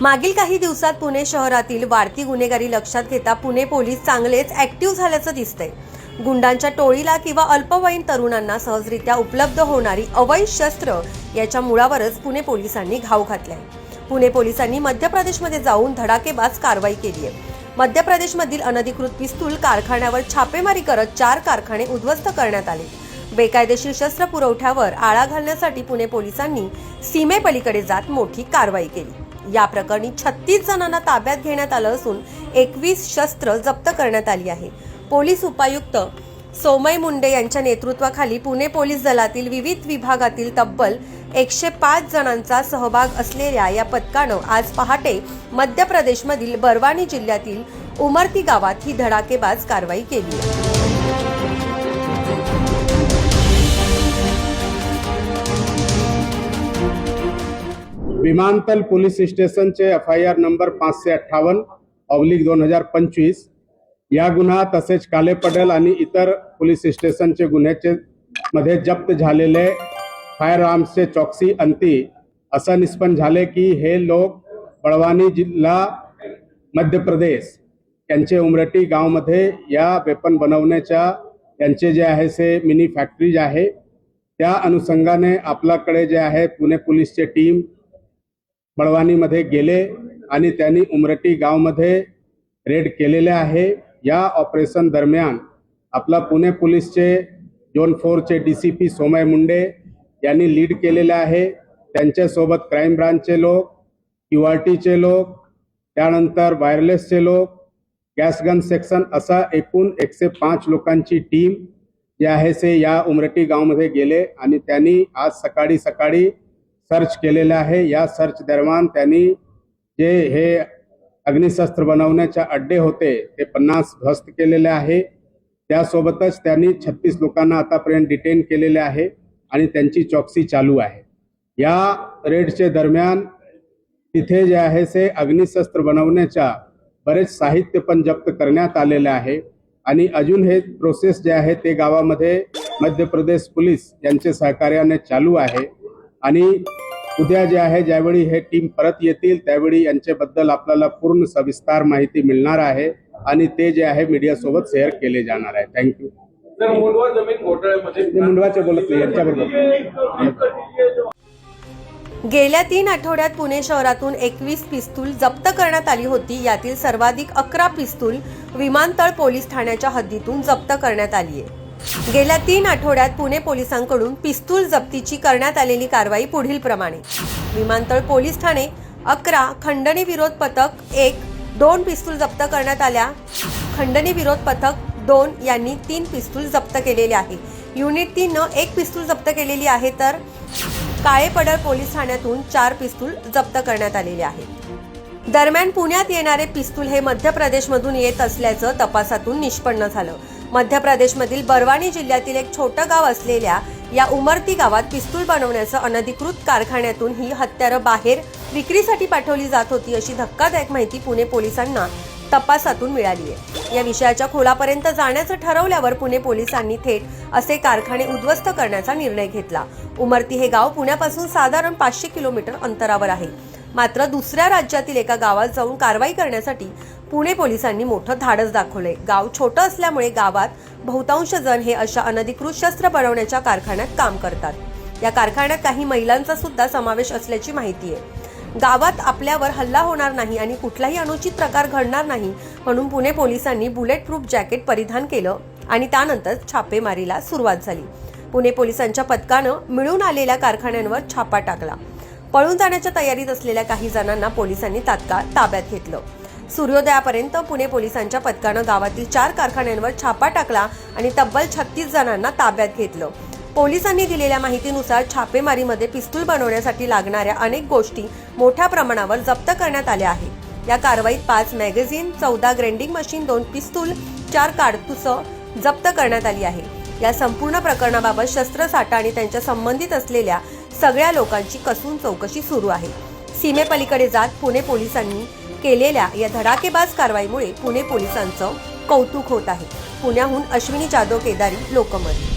मागील काही दिवसात पुणे शहरातील वाढती गुन्हेगारी लक्षात घेता पुणे पोलीस चांगलेच ऍक्टिव्ह झाल्याचं दिसतंय. गुंडांच्या टोळीला किंवा अल्पवयीन तरुणांना सहजरित्या उपलब्ध होणारी अवैध शस्त्र याच्या मुळावरच पुणे पोलिसांनी घाव घातलाय. पुणे पोलिसांनी मध्य प्रदेशमध्ये जाऊन धडाकेबाज कारवाई केली आहे. मध्य प्रदेशमधील अनधिकृत पिस्तूल कारखान्यावर छापेमारी करत चार कारखाने उद्ध्वस्त करण्यात आले. बेकायदेशीर शस्त्र पुरवठ्यावर आळा घालण्यासाठी पुणे पोलिसांनी सीमेपलीकडे जात मोठी कारवाई केली. या प्रकरणी छत्तीस जणांना ताब्यात घेण्यात आलं असून एकवीस शस्त्र जप्त करण्यात आली आहे. पोलीस उपायुक्त सोमय मुंडे यांच्या नेतृत्वाखाली पुणे पोलीस दलातील विविध विभागातील तब्बल एकशे पाच जणांचा सहभाग असलेल्या या पथकानं आज पहाटे मध्य प्रदेशमधील बरवानी जिल्ह्यातील उमरती गावात ही धडाकेबाज कारवाई केली विमानतल पोलीस स्टेशनचे एफ आय आर नंबर पाचशे अठ्ठावन्न ऑब्लिक दोन हजार पंचवीस. या गुन्हा तसेच कालेपडल आणि इतर पोलीस स्टेशनचे गुन्ह्याचे मध्ये जप्त झालेले फायर आर्म्सचे चौकसी अंती असं निष्पन्न झाले की हे लोक बळवानी जिल्हा मध्य प्रदेश यांचे उमरटी गावमध्ये या वेपन बनवण्याच्या त्यांचे जे आहे से मिनी फॅक्टरी जे आहे. त्या अनुषंगाने आपल्याकडे जे आहे पुणे पोलीसचे टीम बळवानीमध्ये गेले आणि त्यांनी उमरटी गावमध्ये रेड केलेले आहे. या ऑपरेशन दरम्यान आपला पुणे पोलीसचे zone फोरचे D C P Somay Munde यांनी लीड केलेले आहे. त्यांच्यासोबत क्राईम ब्रांचचे लोक क्यू आर टीचे लोक त्यानंतर वायरलेसचे लोक गॅस गन सेक्शन असा एकूण एकशे पाच लोकांची टीम जे आहे से या उमरटी गावमध्ये गेले आणि त्यांनी आज सकाळी सकाळी सर्च केलेलं आहे. या सर्च दरम्यान त्यांनी जे हे अग्निशस्त्र बनवण्याचे अड्डे होते ते पन्नास ध्वस्त केलेले आहे. त्यासोबतच त्यांनी छत्तीस लोकांना आतापर्यंत डिटेन केलेले आहे आणि त्यांची चौकसी चालू आहे. या रेडचे दरम्यान तिथे जे आहे से अग्निशस्त्र बनवण्याच्या बरेच साहित्य पण जप्त करण्यात आलेले आहे. आणि अजून हे प्रोसेस जे आहे ते गावामध्ये मध्य प्रदेश पोलीस यांचे सहकार्याने चालू आहे. आणि उद्या जे आहे ज्यावेळी हे टीम परत येतील त्यावेळी यांच्याबद्दल आपल्याला पूर्ण सविस्तार माहिती मिळणार आहे आणि ते जे आहे मीडियासोबत शेअर केले जाणार आहे. थँक्यू मुंडवाचे बोलत नाही यांच्याबरोबर. गेल्या तीन आठवड्यात पुणे शहरातून एकवीस पिस्तूल जप्त करण्यात आली होती. यातील सर्वाधिक अकरा पिस्तूल विमानतळ पोलीस ठाण्याच्या हद्दीतून जप्त करण्यात आली आहे. गेल्या तीन आठवड्यात पुणे पोलिसांकडून पिस्तूल जप्तीची करण्यात आलेली कारवाई पुढील प्रमाणे. विमानतळ पोलीस ठाणे अकरा खंडणी विरोध पथक एक दोन पिस्तूल जप्त करण्यात आल्या. खंडणी विरोध पथक दोन यांनी तीन पिस्तूल जप्त केलेले आहे. युनिट तीननं एक पिस्तूल जप्त केलेली आहे तर काळे पडळ पोलीस ठाण्यातून चार पिस्तूल जप्त करण्यात आलेले आहे. दरम्यान पुण्यात येणारे पिस्तूल हे मध्य प्रदेशमधून येत असल्याचं तपासातून निष्पन्न झालं. मध्य प्रदेशमधील बरवानी जिल्ह्यातील एक छोटं गाव असलेल्या या उमरती गावात पिस्तूल बनवण्याचं अनधिकृत कारखान्यातून ही हत्यारं बाहेर विक्रीसाठी पाठवली जात होती अशी धक्कादायक माहिती पुणे पोलिसांना तपासातून मिळाली आहे. या विषयाच्या खोलापर्यंत जाण्याचं ठरवल्यावर पुणे पोलिसांनी थेट असे कारखाने उद्ध्वस्त करण्याचा निर्णय घेतला. उमरती हे गाव पुण्यापासून साधारण पाचशे किलोमीटर अंतरावर आहे. मात्र दुसऱ्या राज्यातील एका गावात जाऊन कारवाई करण्यासाठी पुणे पोलिसांनी मोठं धाडस दाखवलंय. गाव छोटं असल्यामुळे गावात बहुतांश जण हे अशा अनधिकृत शस्त्र बनवण्याच्या कारखान्यात काम करतात. या कारखान्यात काही महिलांचा सुद्धा समावेश असल्याची माहिती आहे. गावात आपल्यावर हल्ला होणार नाही आणि कुठलाही अनुचित प्रकार घडणार नाही म्हणून पुणे पोलिसांनी बुलेट प्रूफ जॅकेट परिधान केलं आणि त्यानंतर छापेमारीला सुरुवात झाली. पुणे पोलिसांच्या पथकानं मिळून आलेल्या कारखान्यांवर छापा टाकला. पळून जाण्याच्या तयारीत असलेल्या काही जणांना पोलिसांनी तात्काळ ताब्यात घेतलं. सूर्योदयापर्यंत पुणे पोलिसांच्या पथकानं गावातील चार कारखान्यांवर छापा टाकला आणि तब्बल छत्तीस जणांना ताब्यात घेतलं. पोलिसांनी दिलेल्या माहितीनुसार छापेमारीमध्ये पिस्तूल बनवण्यासाठी लागणाऱ्या अनेक गोष्टी मोठ्या प्रमाणावर जप्त करण्यात आल्या आहेत. या कारवाईत पाच मॅगझिन चौदा ग्रेंडिंग मशीन दोन पिस्तूल चार काडतुसं जप्त करण्यात आली आहे. या संपूर्ण प्रकरणाबाबत शस्त्रसाठा आणि त्यांच्या संबंधित असलेल्या सगळ्या लोकांची कसून चौकशी सुरू आहे. सीमेपलीकडे जात पुणे पोलिसांनी केलेल्या या धडाकेबाज कारवाईमुळे पुणे पोलिसांचं कौतुक होत आहे. पुण्याहून अश्विनी जाधव केदारी लोकमत.